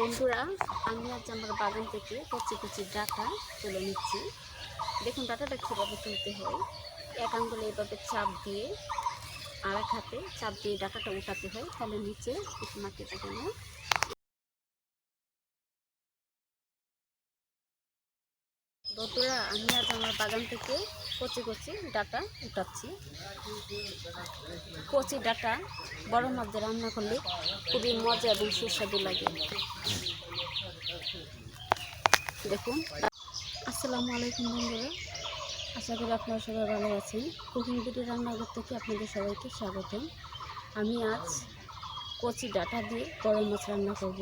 বন্ধুরা, আমি আজ আমার বাগান থেকে কচি কচি ডাটা তুলে নিচ্ছি। দেখুন, ডাটাটা কীভাবে তুলতে হয়। এক আঙ্গুলে এভাবে চাপ দিয়ে আর এক হাতে চাপ দিয়ে ডাটাটা উঠাতে হয়। তাহলে নিচে একটু মাটি বন্ধুরা, আমি আজ আমার বাগান থেকে কচি কচি ডাটা উঠাচ্ছি। কচি ডাটা বড় মাছ রান্না করলে খুবই মজা এবং সুস্বাদু লাগে। দেখুন। আসসালামু আলাইকুম বন্ধুরা, আশা করি আপনারা সবাই ভালো আছেন। কুকিং বিডি রান্নাঘর থেকে আপনাদের সবাইকে স্বাগতম। আমি আজ কচি ডাটা দিয়ে বড় মাছ রান্না করব।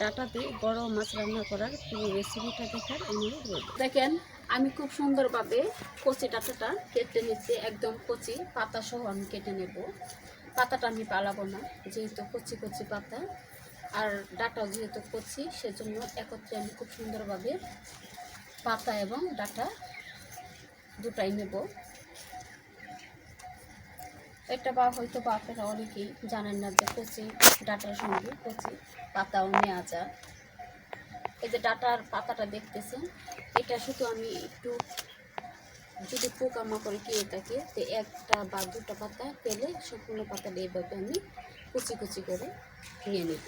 ডাটা দিয়ে বড় মাছ রান্না করার পুরো রেসিপিটা দেখার অনুরোধ রইল দেখেন, আমি খুব সুন্দরভাবে কচি ডাটাটা কেটে নিচ্ছি, একদম কচি পাতা সহ আমি কেটে নেব। পাতাটা আমি পালাবো না, যেহেতু কচি কচি পাতা, আর ডাটাও যেহেতু কচি, সেজন্য একত্রে আমি খুব সুন্দরভাবে পাতা এবং ডাটা দুটাই নেব। এটা বা হয়তো বা আপনারা অনেকেই জানেন না যে কচি ডাটার সঙ্গে কচি পাতাও নেওয়া যায়। এই যে ডাটার পাতাটা দেখতেছেন, এটা শুধু আমি একটু যদি পোকামাকড়ে খেয়ে থাকে, তো একটা বা দুটো পাতা পেলে সম্পূর্ণ পাতাটা এইভাবে আমি কুচি কুচি করে নিয়ে নেব।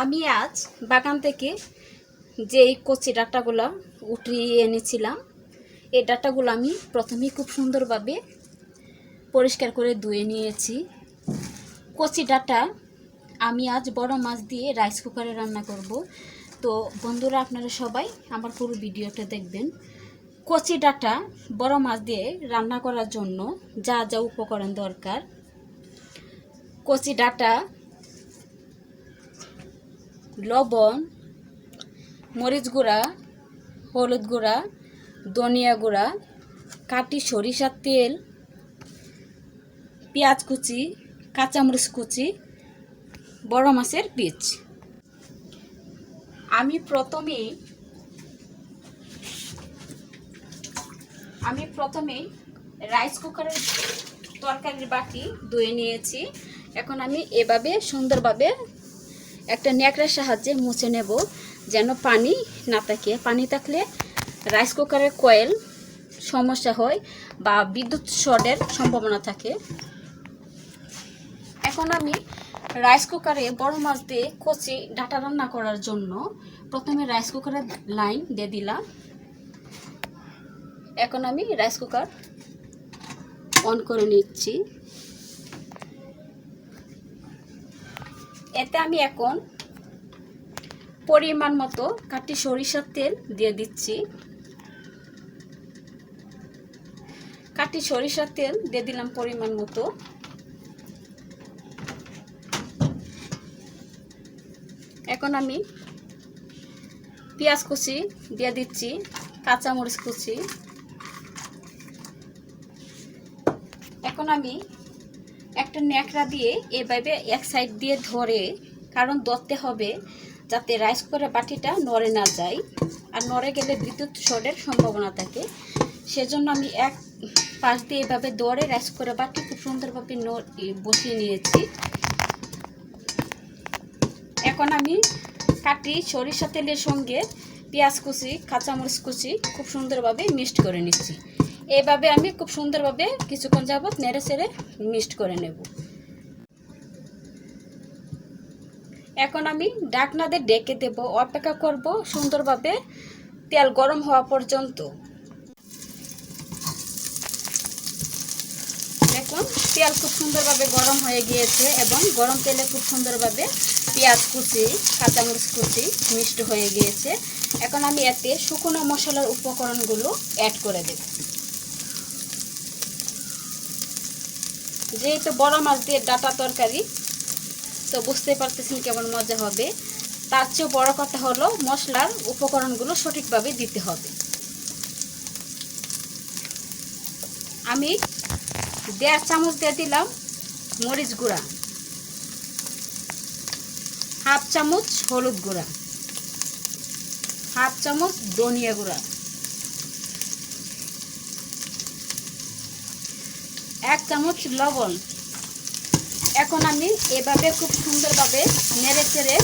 আমি আজ বাগান থেকে যে এই কচি ডাটাগুলো উঠিয়ে এনেছিলাম, এই ডাটাগুলো আমি প্রথমেই খুব সুন্দরভাবে পরিষ্কার করে ধুয়ে নিয়েছি। কচি ডাটা আমি আজ বড় মাছ দিয়ে রাইস কুকারে রান্না করব। তো বন্ধুরা, আপনারা সবাই আমার পুরো ভিডিওটা দেখবেন। কচি ডাটা বড় মাছ দিয়ে রান্না করার জন্য যা যা উপকরণ দরকার। কচি ডাটা, লবণ মরিচ গুঁড়া, হলুদ গুঁড়া, ধনিয়া গুঁড়া, কাটি সরিষার তেল, পেঁয়াজ কুচি, কাঁচামরিচ কুচি, বড় মাছের বীজ। আমি প্রথমেই আমি প্রথমেই রাইস কুকারের তরকারির বাটি ধুয়ে নিয়েছি। এখন আমি এভাবে সুন্দরভাবে একটা ন্যাকড়ার সাহায্যে মুছে নেব। যেন পানি না থাকে। পানি থাকলে রাইস কুকারের কয়েল সমস্যা হয় বা বিদ্যুৎ শর্টের সম্ভাবনা থাকে। এখন আমি রাইস কুকারে বড় মাছ দিয়ে কচি ডাটা রান্না করার জন্য প্রথমে রাইস কুকারের লাইন দিয়ে দিলাম। এখন আমি রাইস কুকার অন করে নিচ্ছি। এতে আমি এখন পরিমাণ মতো কাটি সরিষার তেল দিয়ে দিচ্ছি। কাটি সরিষার তেল দিয়ে দিলাম পরিমাণ মতো। এখন আমি পেঁয়াজ কুচি দিয়ে দিচ্ছি, কাঁচামরিচ কুচি। এখন আমি একটা ন্যাকড়া দিয়ে এভাবে এক সাইড দিয়ে ধরে, কারণ ধরতে হবে যাতে রাইস করে বাটিটা নড়ে না যায় আর নড়ে গেলে বিদ্যুৎ শর্টের সম্ভাবনা থাকে। সেজন্য আমি এক পাশ দিয়ে এভাবে দৌড়ে রাইস করে বাটি খুব সুন্দরভাবে বসিয়ে নিয়েছি। এখন আমি কাটি সরিষা তেলের সঙ্গে পেঁয়াজ কুচি, কাঁচামরিচ কুচি খুব সুন্দরভাবে মিক্সড করে নিচ্ছি। এভাবে আমি খুব সুন্দরভাবে কিছুক্ষণ যাবৎ নেড়ে চেড়ে মিক্সড করে নেব। এখন আমি ডাকনাদের ডেকে দেব, অপেক্ষা করব সুন্দরভাবে তেল গরম হওয়া পর্যন্ত। দেখুন, তেল খুব সুন্দরভাবে গরম হয়ে গিয়েছে এবং গরম তেলে খুব সুন্দরভাবে পেঁয়াজ কুচি, কাঁচামরিচ কুচি মিষ্ট হয়ে গিয়েছে। এখন আমি এতে শুকনো মশলার উপকরণগুলো অ্যাড করে দেব। যেহেতু বড় মাছ দিয়ে ডাটা তরকারি তো বুঝতে পারতেছেন কেমন মজা হবে। তার চেয়েও বড় কথা হলো, মশলার উপকরণগুলো সঠিকভাবে দিতে হবে। আমি দেড় চামচ দিয়ে দিলাম মরিচ গুঁড়া। হাফ চামচ হলুদ গুঁড়া। হাফ চামচ ধনিয়া গুঁড়া। এক চামচ লবণ। এখন আমি এভাবে খুব সুন্দরভাবে নেড়ে চেড়ে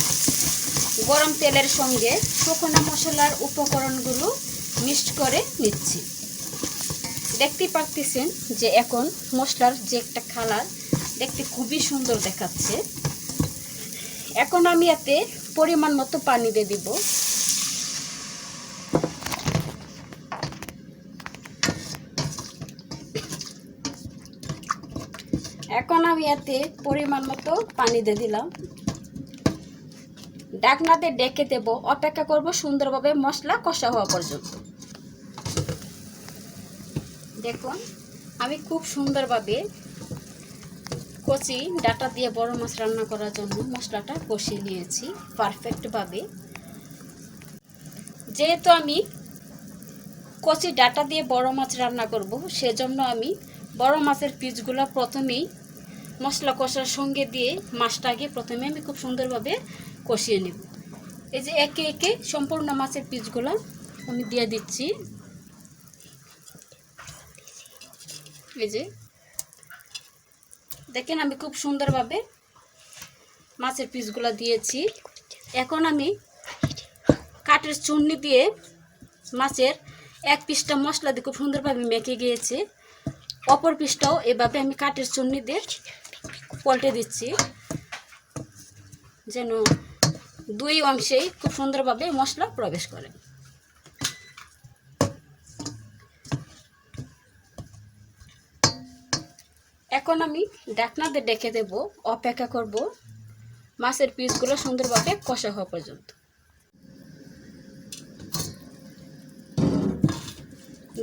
গরম তেলের সঙ্গে শুকনো মশলার উপকরণগুলো মিক্সড করে নিচ্ছি। দেখতে পারতেছেন যে এখন মশলার যে একটা কালার দেখতে খুবই সুন্দর দেখাচ্ছে। এখন আমি এতে পরিমাণ মতো পানি দিয়ে দিব। এখন আমি এতে পরিমাণ মতো পানি দিয়ে দিলাম। ডাকনাতে ডেকে দেব, অপেক্ষা করব সুন্দরভাবে মশলা কষা হওয়া পর্যন্ত। দেখুন, আমি খুব সুন্দরভাবে কচি ডাটা দিয়ে বড় মাছ রান্না করার জন্য মশলাটা কষিয়ে নিয়েছি পারফেক্টভাবে। যেহেতু আমি কচি ডাটা দিয়ে বড় মাছ রান্না করব, সেজন্য আমি বড় মাছের পিসগুলো প্রথমেই মশলা কষার সঙ্গে দিয়ে মাছটা আগে প্রথমে আমি খুব সুন্দরভাবে কষিয়ে নেব। এই যে একে একে সম্পূর্ণ মাছের পিসগুলো আমি দিয়ে দিচ্ছি। এই যে দেখেন আমি খুব সুন্দরভাবে মাছের পিসগুলো দিয়েছি। এখন আমি কাঠের চুন্নি দিয়ে মাছের এক পিসটা মশলা দিয়ে খুব সুন্দরভাবে মেখে গিয়েছে। অপর পিসটাও এভাবে আমি কাঠের চুন্নি দিয়ে পল্টে দিচ্ছি। যেন দুই অংশেই খুব সুন্দরভাবে মশলা প্রবেশ করে। এখন আমি ডাকনাতে ডেকে দেব, অপেক্ষা করব মাছের পিসগুলো সুন্দরভাবে কষা হওয়া পর্যন্ত।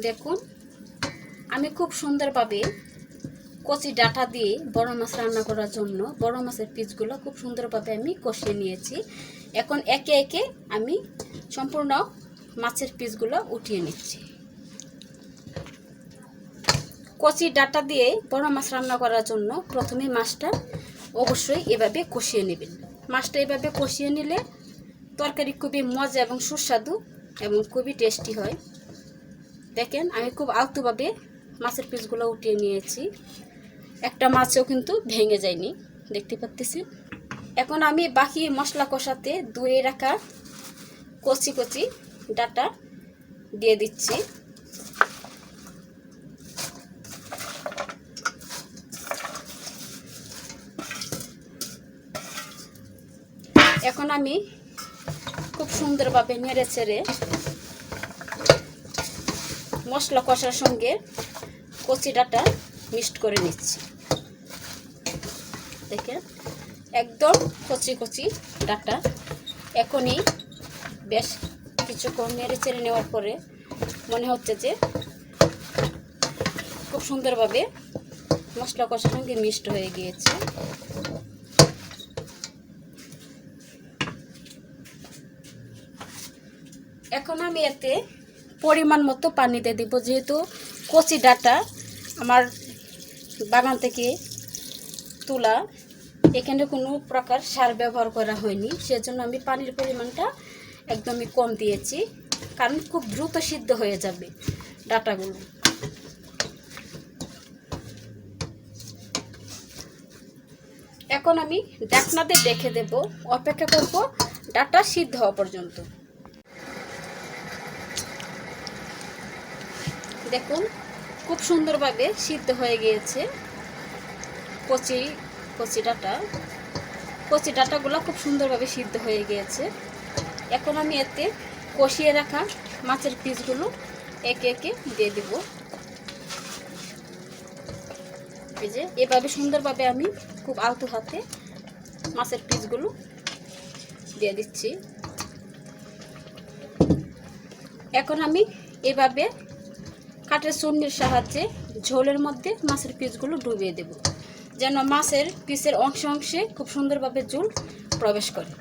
দেখুন, আমি খুব সুন্দরভাবে কচি ডাটা দিয়ে বড় মাছ রান্না করার জন্য বড় মাছের পিসগুলো খুব সুন্দরভাবে আমি কষিয়ে নিয়েছি। এখন একে একে আমি সম্পূর্ণ মাছের পিসগুলো উঠিয়ে নিচ্ছি। কচি ডাটা দিয়ে বড় মাছ রান্না করার জন্য প্রথমে মাছটা অবশ্যই এভাবে কষিয়ে নেবেন। মাছটা এভাবে কষিয়ে নিলে তরকারি খুবই মজা এবং সুস্বাদু এবং খুবই টেস্টি হয়। দেখেন আমি খুব আলতুভাবে মাছের পিসগুলো উঠিয়ে নিয়েছি। একটা মাছও কিন্তু ভেঙে যায়নি, দেখতে পাচ্তেছি। এখন আমি বাকি মশলা কষাতে ধুয়ে রাখা কচি কচি ডাটা দিয়ে দিচ্ছি। এখন আমি খুব সুন্দরভাবে নেড়ে চেড়ে মশলা কষার সঙ্গে কচি ডাটা মিক্সড করে নিচ্ছি। দেখে একদম কচি কচি ডাটা। এখনই বেশ কিছুক্ষণ নেড়ে চেড়ে নেওয়ার পরে মনে হচ্ছে যে খুব সুন্দরভাবে মশলা কষার সঙ্গে মিক্সড হয়ে গিয়েছে। এখন আমি এতে পরিমাণ মতো পানি দিয়ে দিব, যেহেতু কচি ডাটা আমার বাগান থেকে তোলা এখানে কোনো প্রকার সার ব্যবহার করা হয়নি। সেজন্য আমি পানির পরিমাণটা একদমই কম দিয়েছি। কারণ খুব দ্রুত সিদ্ধ হয়ে যাবে ডাটাগুলো। এখন আমি ডাকনাতে দেখে দেব, অপেক্ষা করব ডাটা সিদ্ধ হওয়া পর্যন্ত। দেখুন, খুব সুন্দরভাবে সিদ্ধ হয়ে গিয়েছে। কচি কচি ডাটা। কচি ডাটাগুলো খুব সুন্দরভাবে সিদ্ধ হয়ে গিয়েছে। এখন আমি এতে কষিয়ে রাখা মাছের পিসগুলো একে একে দিয়ে দেব। এই যে, এভাবে সুন্দরভাবে আমি খুব আলতো হাতে মাছের পিসগুলো দিয়ে দিচ্ছি। এখন আমি এভাবে কাঠের চুন্নির সাহায্যে ঝোলের মধ্যে মাছের পিসগুলো ডুবিয়ে দেব। যেন মাছের পিসের অংশে অংশে খুব সুন্দরভাবে ঝোল প্রবেশ করে।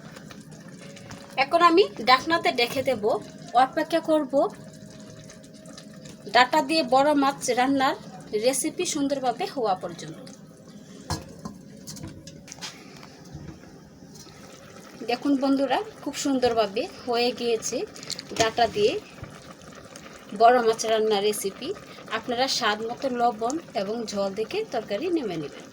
এখন আমি ডাকনাতে ডেকে দেব, অপেক্ষা করব ডাটা দিয়ে বড় মাছ রান্নার রেসিপি সুন্দরভাবে হওয়া পর্যন্ত। দেখুন বন্ধুরা, খুব সুন্দরভাবে হয়ে গিয়েছে ডাটা দিয়ে বড় মাছ রান্নার রেসিপি আপনারা স্বাদ মতো লবণ এবং ঝোল দেখে তরকারি নেমে নেবেন।